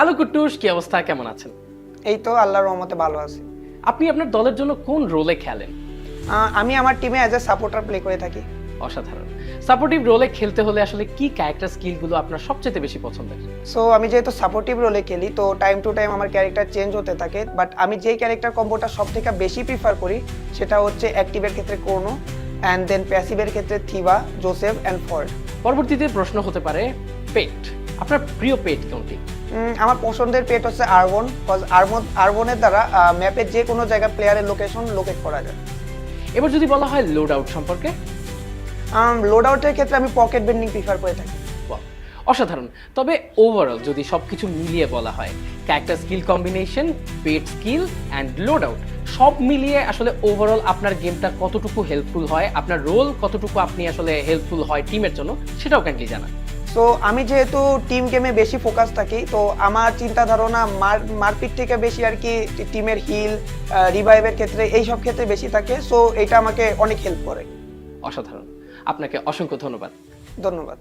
Hello কুট্টুস কি অবস্থা? কেমন আছেন? এই তো আল্লাহর রহমতে ভালো আছি। আপনি আপনার দলের জন্য কোন রোলে খেলেন? আমি আমার টিমে অ্যাজ এ সাপোর্টার প্লে করে থাকি। অসাধারণ। সাপোর্টিভ রোলে খেলতে হলে আসলে কি ক্যারেক্টার স্কিলগুলো আপনার সবচেয়ে বেশি পছন্দের? সো আমি যেহেতু সাপোর্টিভ রোলে খেলি তো টাইম টু টাইম আমার ক্যারেক্টার চেঞ্জ হতে থাকে বাট আমি যেই ক্যারেক্টার কম্বোটা সব থেকে বেশি প্রিফার করি সেটা হচ্ছে অ্যাক্টিভের ক্ষেত্রে কোর্নো অ্যান্ড দেন প্যাসিভের ক্ষেত্রে থিবা জোসেফ অ্যান্ড ফল্ট পরবর্তীতে প্রশ্ন হতে পারে পেট আপনার প্রিয় পেট কোনটি? আমার পছন্দের পেট হচ্ছে আরবন কজ আরবন আরবনের দ্বারা ম্যাপের যে কোনো জায়গা প্লেয়ারের লোকেশন লোকেট করা যায়। এবার যদি বলা হয় লোড আউট সম্পর্কে লোড আউটের ক্ষেত্রে আমি পকেট বেন্ডিং প্রিফার করে থাকি। অসাধারণ। তবে ওভারঅল যদি সব কিছু মিলিয়ে বলা হয় character skill combination pet skill and loadout সব মিলিয়ে আসলে ওভারঅল আপনার গেমটা কতটুকু হেল্পফুল হয় আপনার রোল কতটুকু আপনি আসলে হেল্পফুল হয় টিমের জন্য সেটাও কাইন্ডলি জানান। সো আমি যেহেতু টিম গেমে বেশি ফোকাস থাকি তো আমার চিন্তা ধারণা মার মারপিট থেকে বেশি আর কি টিমের হিল রিভাইভের ক্ষেত্রে এই সব ক্ষেত্রে বেশি থাকে। সো এটা আমাকে অনেক হেল্প করে। অসাধারণ। আপনাকে অসংখ্য ধন্যবাদ। ধন্যবাদ।